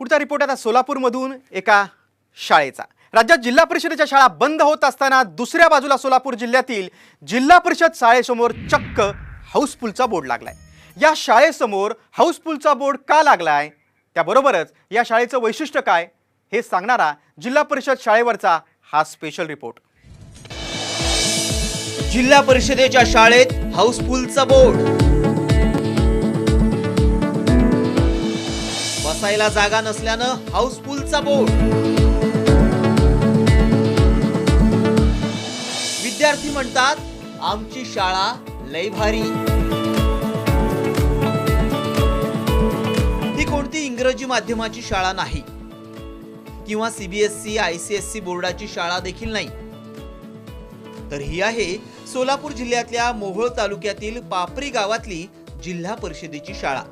पुढचा रिपोर्ट आता सोलापूरमधून एका शाळेचा. राज्यात जिल्हा परिषदेच्या शाळा बंद होत असताना दुसऱ्या बाजूला सोलापूर जिल्ह्यातील जिल्हा परिषद शाळेसमोर चक्क हाऊसफुलचा बोर्ड लागलाय. या शाळेसमोर हाऊसफुलचा बोर्ड का लागलाय? त्याबरोबरच या शाळेचं वैशिष्ट्य काय? हे सांगणारा जिल्हा परिषद शाळेवरचा हा स्पेशल रिपोर्ट जिल्हा परिषदेच्या शाळेत हाऊसफुलचा बोर्ड. बसायला जागा नसल्यानं हाऊसफुलचा बोर्ड विद्यार्थी म्हणतात आमची शाळा लय भारी. ही कोणती इंग्रजी माध्यमाची शाळा नाही? किंवा सीबीएसई आयसीएससी बोर्डाची शाळा देखील नाही? तर ही आहे सोलापूर जिल्ह्यातल्या मोहोळ तालुक्यातील पापरी गावातली जिल्हा परिषदेची शाळा.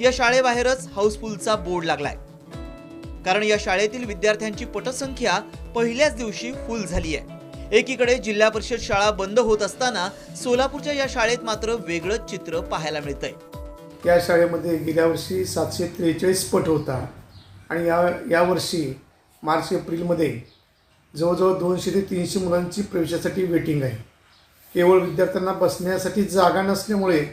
या शाळेबाहेरच हाऊसफुलचा बोर्ड लागलाय. कारण या शाळेतील विद्यार्थ्यांची पटसंख्या पहिल्याच दिवशी फुल झाली आहे एकीकडे जिल्हा परिषद शाळा बंद होत असताना सोलापूरच्या या शाळेत मात्र वेगळंच चित्र पाहायला मिळतंय. या शाळेमध्ये गेल्या वर्षी सातशे त्रेचाळीस पट होता आणि या यावर्षी मार्च एप्रिलमध्ये जवळजवळ दोनशे ते तीनशे मुलांची प्रवेशासाठी वेटिंग आहे. केवळ विद्यार्थ्यांना बसण्यासाठी जागा नसल्यामुळे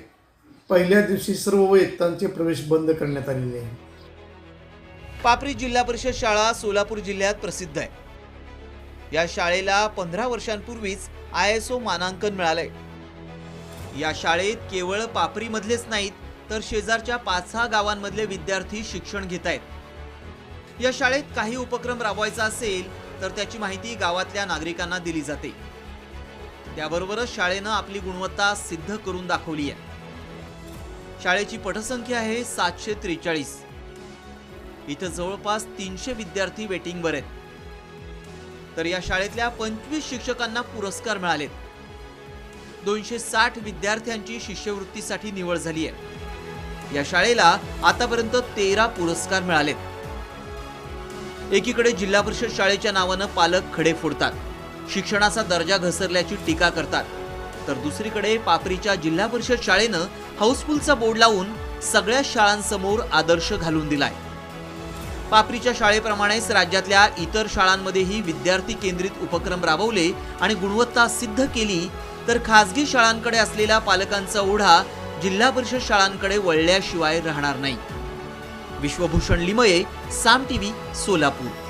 पहिल्या दिवशी सर्व वयत्तांचे प्रवेश बंद करण्यात आलेले आहे पापरी जिल्हा परिषद शाळा सोलापूर जिल्ह्यात प्रसिद्ध आहे. या शाळेला पंधरा वर्षांपूर्वीच आय एस ओ मानांकन मिळालंय. या शाळेत केवळ पापरीमधलेच नाहीत तर शेजारच्या पाच सहा गावांमधले विद्यार्थी शिक्षण घेत आहेत. या शाळेत काही उपक्रम राबवायचा असेल तर त्याची माहिती गावातल्या नागरिकांना दिली जाते. त्याबरोबरच शाळेनं आपली गुणवत्ता सिद्ध करून दाखवली आहे. शाळेची पटसंख्या आहे सातशे त्रेचाळीस. इथं जवळपास तीनशे विद्यार्थी वेटिंगवर आहेत. तर या शाळेतल्या पंचवीस शिक्षकांना पुरस्कार मिळालेत. दोनशे साठ विद्यार्थ्यांची शिष्यवृत्तीसाठी निवड झाली आहे. या शाळेला आतापर्यंत तेरा पुरस्कार मिळालेत. एकीकडे जिल्हा परिषद शाळेच्या नावानं पालक खडे फोडतात. शिक्षणाचा दर्जा घसरल्याची टीका करतात. तर दुसरीकडे पापरीच्या जिल्हा परिषद शाळेनं हाऊसफुलचा बोर्ड लावून सगळ्या शाळांसमोर आदर्श घालून दिलाय. पापरीच्या शाळेप्रमाणेच राज्यातल्या इतर शाळांमध्येही विद्यार्थी केंद्रित उपक्रम राबवले आणि गुणवत्ता सिद्ध केली तर खासगी शाळांकडे असलेला पालकांचा ओढा जिल्हा परिषद शाळांकडे वळल्याशिवाय राहणार नाही. विश्वभूषण लिमये साम टीव्ही सोलापूर.